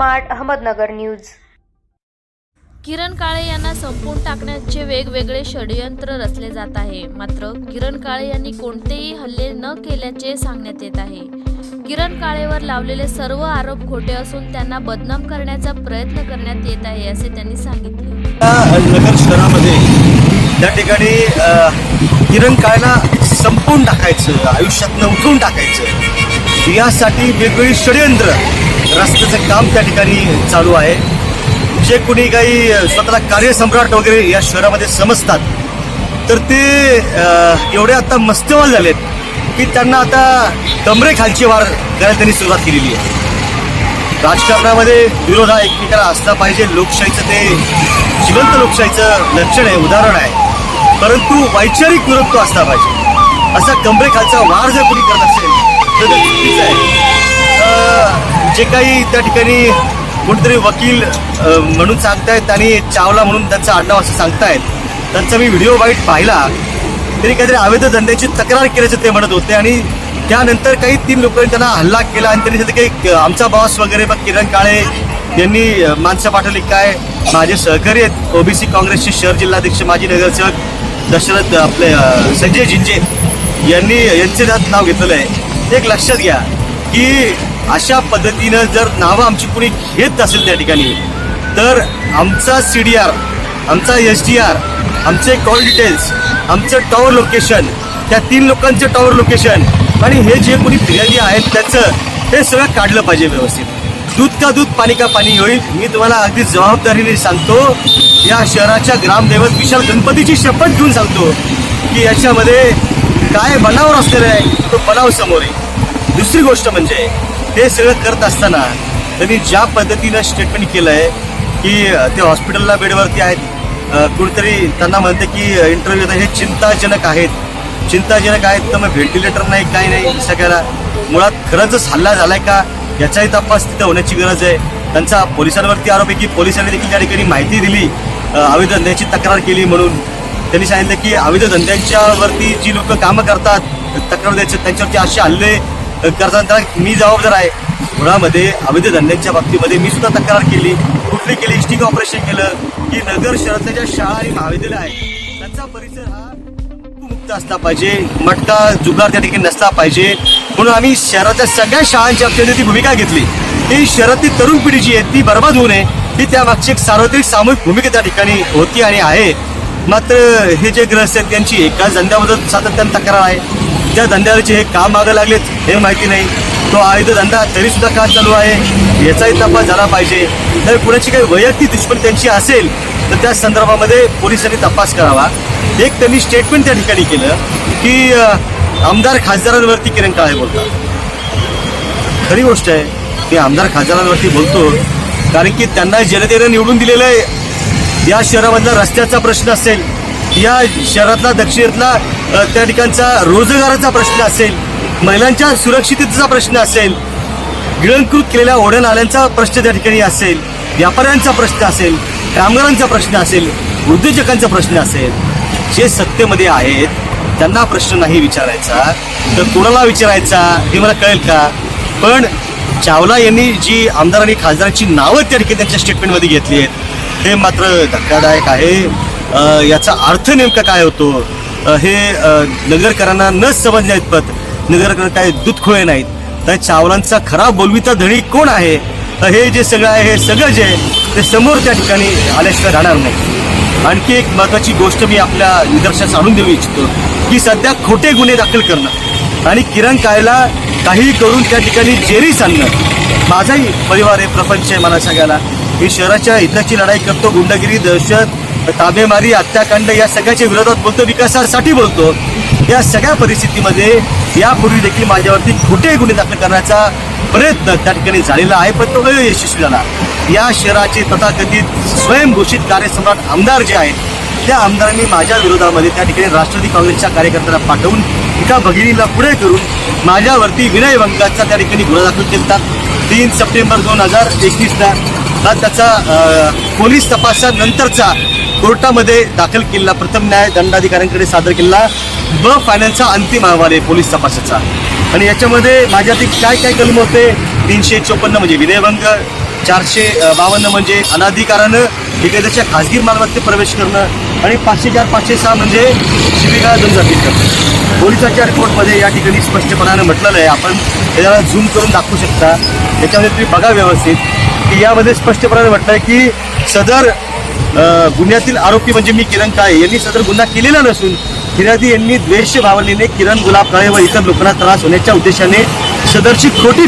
Smart Ahmednagar news. किरण काळे यांना संपवून टाकण्याचे वेगवेगळे षडयंत्र रचले जात आहे. मात्र किरण काळे यांनी कोणतेही हल्ले न केल्याचे सांगण्यात येत आहे. किरण काळेवर लावलेले सर्व आरोप खोटे असून त्यांना बदनाम करण्याचा प्रयत्न करण्यात येत आहे असे त्यांनी सांगितले. नगर शहरामध्ये त्या ठिकाणी किरण काळला संपवून टाकायचं आयुष्यातनं उठवून टाकायचं. यासाठी वेगवेगळी षडयंत्र रस्त्याचं काम त्या ठिकाणी चालू आहे. जे कुणी काही स्वतःला कार्यसम्राट वगैरे या शहरामध्ये समजतात तर ते एवढे आता मस्तवाल झालेत की त्यांना आता कमरेखालची वार करायला त्यांनी सुरुवात केलेली आहे. राजकारणामध्ये विरोध हा एकमेकाला असला पाहिजे. लोकशाहीचं ते जिवंत लोकशाहीचं लक्षण आहे उदाहरण आहे. परंतु वैचारिक विरोध तो असला पाहिजे. असा कमरेखालचा वार जर कुणी करत असेल तर ते चुकीचं आहे. जे काही त्या ठिकाणी कोणतरी वकील म्हणून सांगतायत आणि चावला म्हणून त्यांचं आडनाव असं सांगतायत. त्यांचा मी व्हिडिओ वाईट पाहिला. तरी काहीतरी अवैध धंद्याची तक्रार केल्याचं ते म्हणत होते आणि त्यानंतर काही तीन लोकांनी त्यांना हल्ला केला आणि त्यांनी काही आमचा बॉस वगैरे बघ किरण काळे यांनी माणसं पाठवली काय माझे सहकारी आहेत. ओबीसी काँग्रेसचे शहर जिल्हाध्यक्ष माजी नगरसेवक दशरथ आपले संजय जिंजे यांनी यांचे त्यात नाव घेतलेलं आहे. एक लक्षात घ्या. की अशा पद्धतीनं जर नावं आमची कुणी घेत असेल त्या ठिकाणी तर आमचा सी डी आर आमचा एस डी आर आमचे कॉल डिटेल्स आमचं टॉवर लोकेशन त्या तीन लोकांचं टॉवर लोकेशन आणि हे जे कोणी फिर्यादी आहेत त्याचं हे सगळं काढलं पाहिजे व्यवस्थित. दूध का दूध पाणी का पाणी होईल मी तुम्हाला अगदी जबाबदारीने सांगतो. या शहराच्या ग्रामदैवत विशाल गणपतीची शपथ घेऊन सांगतो की याच्यामध्ये काय बनाव असलेला आहे तो बनाव समोर आहे. दुसरी गोष्ट म्हणजे हे सगळं करत असताना त्यांनी ज्या पद्धतीनं स्टेटमेंट केलं आहे की ते हॉस्पिटलला बेडवरती आहेत. कुणीतरी त्यांना म्हणते की इंटरव्ह्यू हे चिंताजनक आहेत. चिंताजनक आहेत तर मग व्हेंटिलेटर नाही काही नाही सगळ्याला. मुळात खरंच हल्ला झालाय का याचाही तपास तिथं होण्याची गरज आहे. त्यांचा पोलिसांवरती आरोप आहे की पोलिसांनी देखील त्या ठिकाणी माहिती दिली. अ, अवैध धंद्याची तक्रार केली म्हणून. त्यांनी सांगितलं की अवैध जी लोक कामं करतात तक्रार द्यायचं त्यांच्यावरती असे हल्ले अ, करताना मी जबाबदार आहे. मुळामध्ये अवैध धंद्यांच्या बाबतीमध्ये मी सुद्धा तक्रार केली. कुठली केली? इस्टिक ऑपरेशन केलं. की नगर शहरातल्या ज्या शाळा आणि महाविद्यालय आहे त्यांचा परिसर हा मुक्त असला पाहिजे. मटका जुगार त्या ठिकाणी नसला पाहिजे. म्हणून आम्ही शहरातल्या सगळ्या शाळांच्या बाबतीमध्ये ती भूमिका घेतली. ही शहरातली तरुण पिढी जी आहे ती बर्बाद होऊ नये. ही त्यामागची एक सार्वत्रिक सामूहिक भूमिका त्या ठिकाणी होती आणि आहे. मात्र हे जे ग्रस्त आहेत त्यांची एकाच धंद्याबद्दल सातत्यानं तक्रार आहे. त्या धंद्यावरचे हे का मागं लागलेत हे माहिती नाही. तो आयुध धंदा तरी सुद्धा का चालू आहे याचाही तपास झाला पाहिजे. तर कुणाची काही वैयक्तिक दुश्मन त्यांची असेल तर त्या संदर्भामध्ये पोलिसांनी तपास करावा. एक त्यांनी स्टेटमेंट त्या ठिकाणी केलं की आमदार खासदारांवरती किरण काळे बोलतात. खरी गोष्ट आहे मी आमदार खासदारांवरती बोलतो कारण की त्यांना जनतेनं निवडून दिलेलं आहे. या शहरामधला रस्त्याचा प्रश्न असेल या शहरातला दक्षिणेतला त्या ठिकाणचा रोजगाराचा प्रश्न असेल महिलांच्या सुरक्षिततेचा प्रश्न असेल गिळंकृत केलेल्या ओढ्या नाल्यांचा प्रश्न त्या ठिकाणी असेल व्यापाऱ्यांचा प्रश्न असेल कामगारांचा प्रश्न असेल उद्योजकांचा प्रश्न असेल जे सत्तेमध्ये आहेत त्यांना प्रश्न नाही विचारायचा तर कोणाला विचारायचा हे मला कळेल का? पण चावला यांनी जी आमदार आणि खासदारांची नावं त्या ठिकाणी त्यांच्या स्टेटमेंटमध्ये घेतली आहेत हे मात्र धक्कादायक आहे. याचा अर्थ नेमका काय होतो? हे नगरकरांना न समजले आहेत पत नगरकर काय दुधखोळे नाहीत. तर चावलांचा खरा बोलवीचा धणी कोण आहे? हे जे सगळं आहे हे सगळं जे आहे ते समोर त्या ठिकाणी आल्याशिवाय राहणार नाही. आणखी एक महत्वाची गोष्ट मी आपल्या निदर्शनास आणून देऊ इच्छितो की सध्या खोटे गुन्हे दाखल करणं आणि किरण कायला काही करून त्या ठिकाणी जेरीस आणणं. माझाही परिवार आहे प्रपंच आहे मला सगळ्याला. मी शहराच्या हिताची लढाई करतो गुंडगिरी दहशत ताबेमारी हत्याकांड या सगळ्याच्या विरोधात बोलतो. विकासासाठी बोलतो. या सगळ्या परिस्थितीमध्ये यापूर्वी देखील माझ्यावरती खोटे गुन्हे दाखल करण्याचा प्रयत्न त्या ठिकाणी झालेला आहे पण तो यशस्वी झाला. या शहराचे तथाकथित स्वयंघोषित कार्यसम्राट आमदार जे आहेत त्या आमदारांनी माझ्या विरोधामध्ये त्या ठिकाणी राष्ट्रवादी काँग्रेसच्या कार्यकर्त्यांना पाठवून एका भगिनीला पुढे करून माझ्यावरती विनयभंगाचा त्या ठिकाणी गुन्हा दाखल केला. तीन सप्टेंबर दोन हजार एकवीसला हा त्याचा पोलीस तपासानंतरचा कोर्टामध्ये दाखल केलेला प्रथम न्याय दंडाधिकाऱ्यांकडे सादर केलेला ब फायनलचा अंतिम अहवाल आहे पोलीस तपासाचा. आणि याच्यामध्ये माझ्यातील काय काय कलम होते? तीनशे चोपन्न म्हणजे विनयभंग चारशे बावन्न म्हणजे अनाधिकारानं ठेकेदारच्या खाजगी मालमत्तेत प्रवेश करणं आणि पाचशे चार पाचशे सहा म्हणजे शिबिका जनजाती करणं. पोलिसाच्या रिपोर्टमध्ये या ठिकाणी स्पष्टपणानं म्हटलेलं आहे. आपण त्याला झूम करून दाखवू शकता. त्याच्यामध्ये तुम्ही बघा व्यवस्थित. की यामध्ये स्पष्टपणाने म्हटलं आहे की सदर गुन्ह्यातील आरोपी म्हणजे मी किरण काळे. यांनी सदर गुन्हा केलेला नसून फिर्यादी यांनी द्वेष भावनेने किरण गुलाब काळे व इतर लोकांना त्रास होण्याच्या उद्देशाने सदरची खोटी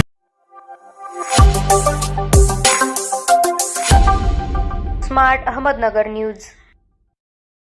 स्मार्ट अहमदनगर न्यूज.